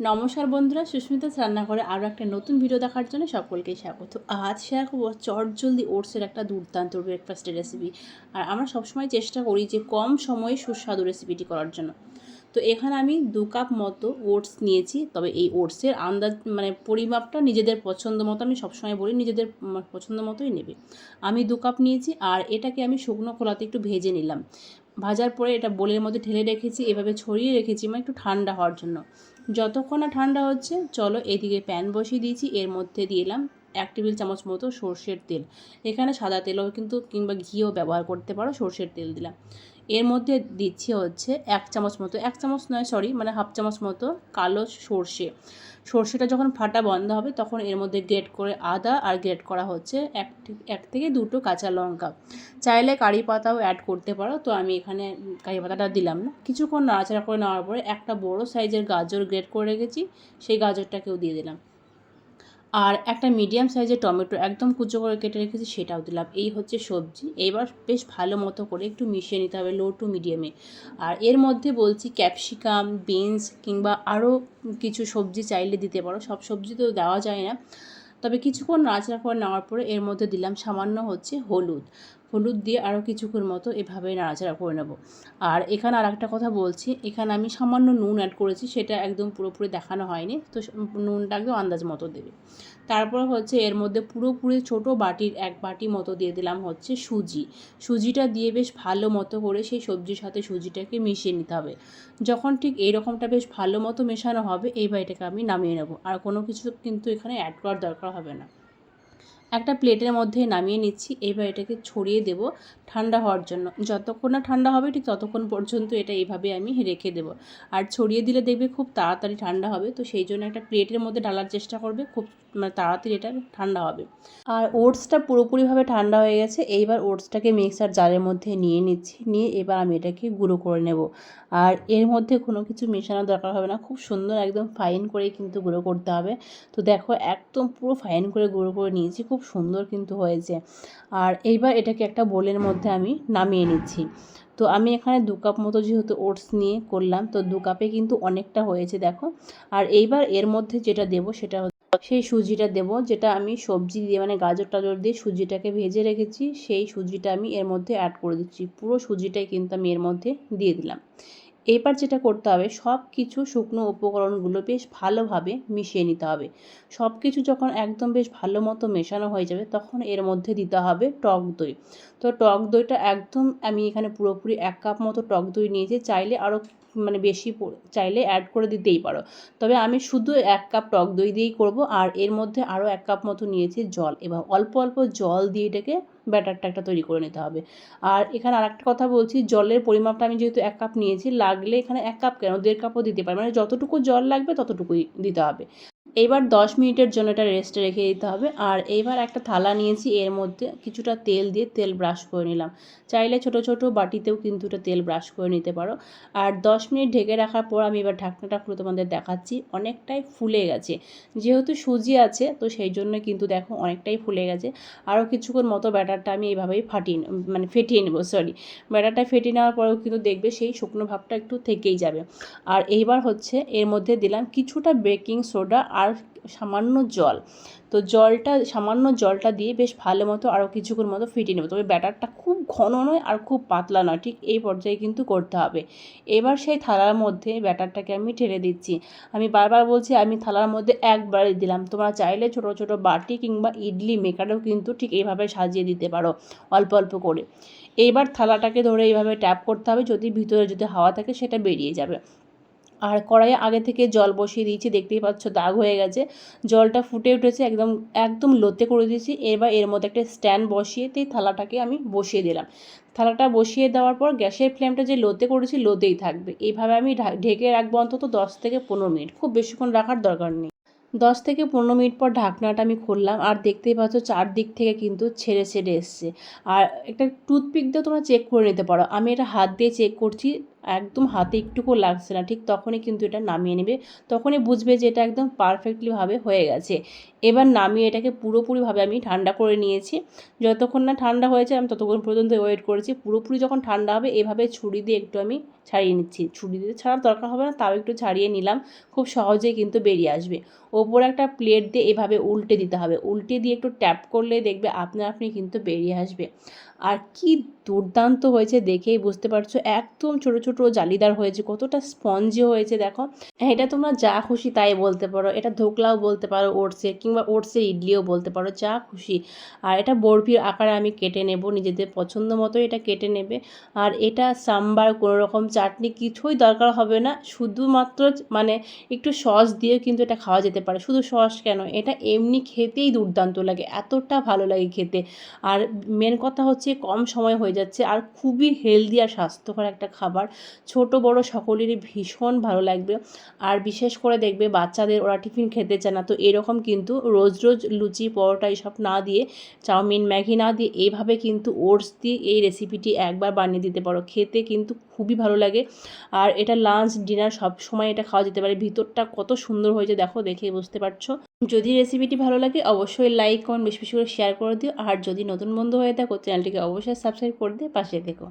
নমস্কার বন্ধুরা, সুস্মিতা রান্নাঘরে আরও একটা নতুন ভিডিও দেখার জন্য সকলকে স্বাগত। আজ শেয়ার করব চট জলদি ওটসের একটা দুর্দান্ত ব্রেকফাস্টের রেসিপি আর আমরা সবসময় চেষ্টা করি যে কম সময়ে সুস্বাদু রেসিপিটি করার জন্য। তো এখানে আমি দু কাপ মতো ওটস নিয়েছি, তবে এই ওটসের আন্দাজ মানে পরিমাপটা নিজেদের পছন্দ মতো আমি সবসময় বলি নিজেদের পছন্দ মতোই নেবে। আমি দু কাপ নিয়েছি, আর এটাকে আমি শুকনো খোলাতে একটু ভেজে নিলাম। ভাজার পরে এটা বোলের মধ্যে ঢেলে রেখেছি, এভাবে ছড়িয়ে রেখেছি মানে একটু ঠান্ডা হওয়ার জন্য। যতক্ষণ না ঠান্ডা হচ্ছে, চলো এদিকে প্যান বসিয়ে দিয়েছি, এর মধ্যে দিলাম এক টেবিল চামচ মতো সর্ষের তেল। এখানে সাদা তেলও কিন্তু কিংবা ঘিও ব্যবহার করতে পারো সর্ষের তেল দিলাম এর মধ্যে দিচ্ছি হচ্ছে এক চামচ মতো, এক চামচ নয় সরি মানে হাফ চামচ মতো কালো সর্ষে। সর্ষেটা যখন ফাটা বন্ধ হবে, তখন এর মধ্যে গ্রেট করে আদা আর গ্রেট করা হচ্ছে এক এক থেকে দুটো কাঁচা লঙ্কা। চাইলে কারি পাতাও অ্যাড করতে পারো, তো আমি এখানে কারি পাতাটা দিলাম না। কিছুক্ষণ নাড়াচাড়া করে নেওয়ার পরে একটা বড় সাইজের গাজর গ্রেট করে রেখেছি, সেই গাজরটাকেও দিয়ে দিলাম। আর একটা মিডিয়াম সাইজের টমেটো একদম কুচো করে কেটে রেখেছি, সেটাও দিলাম। এই হচ্ছে সবজি। এবার বেশ ভালো মতো করে একটু মিশিয়ে নিতে হবে লো টু মিডিয়ামে আর এর মধ্যে বলছি ক্যাপসিকাম বিনস কিংবা আরও কিছু সবজি চাইলে দিতে পারো। সব সবজি তো দেওয়া যায় না। তবে কিছুক্ষণ নাচড়া করে নেওয়ার পরে এর মধ্যে দিলাম সামান্য হচ্ছে হলুদ। হলুদ দিয়ে আরও কিছুক্ষণ মতো এভাবে নাড়াচাড়া করে নেব। আর এখানে আর একটা কথা বলছি, এখানে আমি সামান্য নুন অ্যাড করেছি, সেটা একদম পুরোপুরি দেখানো হয়নি, তো নুনটা একদম আন্দাজ মতো দেবে। তারপর হচ্ছে এর মধ্যে পুরোপুরি ছোট বাটির, এক বাটি মতো দিয়ে দিলাম হচ্ছে সুজি। সুজিটা দিয়ে বেশ ভালো মতো করে সেই সবজির সাথে সুজিটাকে মিশিয়ে নিতে হবে। যখন ঠিক এই রকমটা বেশ ভালো মতো মেশানো হবে, এইবার এটাকে আমি নামিয়ে নেব। আর কোনো কিছু কিন্তু এখানে অ্যাড করার দরকার হবে না। একটা প্লেটের মধ্যে নামিয়ে নিচ্ছি। এবার এটাকে ছড়িয়ে দেব ঠান্ডা হওয়ার জন্য। যতক্ষণ না ঠান্ডা হবে, ঠিক ততক্ষণ পর্যন্ত এটা এইভাবে আমি রেখে দেব। আর ছড়িয়ে দিলে দেখবে খুব তাড়াতাড়ি ঠান্ডা হবে। তো সেই জন্য একটা প্লেটের মধ্যে ঢালার চেষ্টা করবে। খুব মানে তাড়াতাড়ি এটা ঠান্ডা হবে। আর ওটসটা পুরোপুরিভাবে ঠান্ডা হয়ে গেছে, এইবার ওটসটাকে মিক্সার জারের মধ্যে নিয়ে নিচ্ছি, নিয়ে এবার আমি এটাকে গুঁড়ো করে নেব। আর এর মধ্যে কোনো কিছু মেশানোর দরকার হবে না, খুব সুন্দর একদম ফাইন করেই কিন্তু গুঁড়ো করতে হবে। তো দেখো একদম পুরো ফাইন করে গুঁড়ো করে নিয়েছি, খুব সুন্দর কিন্তু হয়েছে। আর এইবার এটাকে একটা বোলের মধ্যে আমি নামিয়ে নিচ্ছি। তো আমি এখানে দু কাপ মতো যেহেতু ওটস নিয়ে করলাম, তো দু কাপে কিন্তু অনেকটা হয়েছে দেখো। আর এইবার এর মধ্যে যেটা দেবো সেটা সেই সুজিটা দেবো, যেটা আমি সবজি দিয়ে মানে গাজর টাজর দিয়ে সুজিটাকে ভেজে রেখেছি, সেই সুজিটা আমি এর মধ্যে অ্যাড করে দিচ্ছি। পুরো সুজিটাই কিন্তু আমি এর মধ্যে দিয়ে দিলাম। এবার যেটা করতে হবে সব কিছু শুকনো উপকরণগুলো বেশ ভালোভাবে মিশিয়ে নিতে হবে। সব কিছু যখন একদম বেশ ভালো মতো মেশানো হয়ে যাবে, তখন এর মধ্যে দিতে হবে টক দই। তো টক দইটা একদম আমি এখানে পুরোপুরি এক কাপ মতো টক দই নিয়েছি, চাইলে আরও মানে বেশি চাইলে অ্যাড করে দিতেই পারো। তবে আমি শুধু এক কাপ টক দই দিয়েই করব, আর এর মধ্যে আরও এক কাপ মতো নিয়েছি জল। এবং অল্প অল্প জল দিয়ে এটাকে ব্যাটারটা একটা তৈরি করে নিতে হবে। আর এখানে আরেকটা কথা বলছি, জলের পরিমাপটা আমি যেহেতু এক কাপ নিয়েছি, লাগলে এখানে এক কাপ কেন, দেড় কাপও দিতে পারি। মানে যতটুকু জল লাগবে ততটুকুই দিতে হবে। এইবার দশ মিনিটের জন্য এটা রেস্টে রেখে দিতে হবে। আর এইবার একটা থালা নিয়েছি, এর মধ্যে কিছুটা তেল দিয়ে তেল ব্রাশ করে নিলাম। চাইলে ছোট ছোট বাটিতেও কিন্তু এটা তেল ব্রাশ করে নিতে পারো। আর দশ মিনিট ঢেকে রাখার পর আমি এবার ঢাকনাটা খুলে তোমাদের দেখাচ্ছি। অনেকটাই ফুলে গেছে। যেহেতু সুজি আছে, তো সেই জন্য কিন্তু দেখো অনেকটাই ফুলে গেছে। আরও কিছুক্ষণ মতো ব্যাটারটা আমি এইভাবেই ফাটিয়ে মানে ফেটিয়ে নেব সরি ব্যাটারটা ফেটিয়ে নেওয়ার পরেও কিন্তু দেখবে সেই শুকনো ভাবটা একটু থেকেই যাবে। আর এইবার হচ্ছে এর মধ্যে দিলাম কিছুটা বেকিং সোডা আর সামান্য জল। তো জলটা, সামান্য জলটা দিয়ে বেশ ভালো মতো আরও কিছুক্ষণ মতো ফিটিয়ে নেব। তবে ব্যাটারটা খুব ঘন নয় আর খুব পাতলা নয়। ঠিক এই পর্যায়ে কিন্তু করতে হবে। এবার সেই থালার মধ্যে ব্যাটারটাকে আমি ঢেলে দিচ্ছি। আমি বারবার বলছি, আমি থালার মধ্যে একবারই দিলাম। তোমরা চাইলে ছোট ছোট বাটি কিংবা ইডলি মেকারেও কিন্তু ঠিক এইভাবে সাজিয়ে দিতে পারো অল্প অল্প করে। এইবার থালাটাকে ধরে এইভাবে ট্যাপ করতে হবে। যদি ভিতরে যদি হাওয়া থাকে, সেটা বেরিয়ে যাবে। আর কড়াইয়ে আগে থেকে জল বসিয়ে দিয়েছি, দেখতেই পাচ্ছ দাগ হয়ে গেছে। জলটা ফুটে উঠেছে, একদম একদম লোতে করে দিয়েছি। এবার এর মধ্যে একটা স্ট্যান্ড বসিয়ে সেই থালাটাকে আমি বসিয়ে দিলাম। থালাটা বসিয়ে দেওয়ার পর গ্যাসের ফ্লেমটা যে লোতে করেছি, লোতেই থাকবে। এইভাবে আমি ঢেকে রাখব অন্তত দশ থেকে পনেরো মিনিট। খুব বেশিক্ষণ রাখার দরকার নেই। দশ থেকে পনেরো মিনিট পর ঢাকনাটা আমি খুললাম, আর দেখতেই পাচ্ছ চারদিক থেকে কিন্তু ছেড়ে ছেড়ে এসছে। আর একটা টুথপিক দিয়ে তোমরা চেক করে নিতে পারো। আমি এটা হাত দিয়ে চেক করছি একদম হাতে একটুকু লাগছে না। ঠিক তখনই কিন্তু এটা নামিয়ে নেবে। তখনই বুঝবে যে এটা একদম পারফেক্টলিভাবে হয়ে গেছে। এবার নামিয়ে এটাকে পুরোপুরিভাবে আমি ঠান্ডা করে নিয়েছি। যতক্ষণ না ঠান্ডা হয়েছে, আমি ততক্ষণ পর্যন্ত ওয়েট করেছি। পুরোপুরি যখন ঠান্ডা হবে, এভাবে ছুরি দিয়ে একটু আমি ছাড়িয়ে নিচ্ছি। ছুরি দিয়ে ছাড়ার দরকার হবে না, তাও একটু ছাড়িয়ে নিলাম। খুব সহজেই কিন্তু বেরিয়ে আসবে। ওপরে একটা প্লেট দিয়ে এভাবে উল্টে দিতে হবে। উল্টে দিয়ে একটু ট্যাপ করলে দেখবে আপনা আপনি কিন্তু বেরিয়ে আসবে। আর কি দুর্দান্ত হয়েছে দেখেই বুঝতে পারছ। একদম ছোটো, ছোট জালিদার হয়েছে, কতটা স্পঞ্জি হয়েছে দেখো। হ্যাঁ এটা তোমরা যা খুশি তাই বলতে পারো, এটা ধোকলাও বলতে পারো ওটসে, কিংবা ওটসের ইডলিও বলতে পারো, যা খুশি। আর এটা বরফির আকারে আমি কেটে নেব, নিজেদের পছন্দ মতো এটা কেটে নেবে। আর এটা সাম্বার কোনো রকম চাটনি কিছুই দরকার হবে না, শুধুমাত্র মানে একটু সস দিয়ে কিন্তু এটা খাওয়া যেতে পারে। শুধু সস কেন, এটা এমনি খেতেই দুর্দান্ত লাগে, এতটা ভালো লাগে খেতে। আর মেন কথা হচ্ছে কম সময় হয়ে যাচ্ছে, আর খুবই হেলদি আর স্বাস্থ্যকর একটা খাবার। ছোট, বড় সকলেরই ভীষণ ভালো লাগবে। আর বিশেষ করে দেখবে বাচ্চাদের, ওরা টিফিন খেতে চায় না। তো এরকম কিন্তু রোজ রোজ লুচি, পরোটা এসব না দিয়ে, চাউমিন, ম্যাগি না দিয়ে এইভাবে কিন্তু ওটস দিয়ে এই রেসিপিটি একবার বানিয়ে দিতে পারো। খেতে কিন্তু খুবই ভালো লাগে। আর এটা লাঞ্চ ডিনার সব সময় এটা খাওয়া যেতে পারে। ভিতরটা কত সুন্দর হয়েছে দেখো, দেখে বুঝতে পারছ? যদি রেসিপিটি ভালো লাগে, অবশ্যই লাইক কমেন্ট বেশি বেশি করে শেয়ার করে দিও। আর যদি নতুন বন্ধু হয়ে থাকো, চ্যানেলটিকে অবশ্যই সাবস্ক্রাইব করে দিয়ে পাশে থেকো।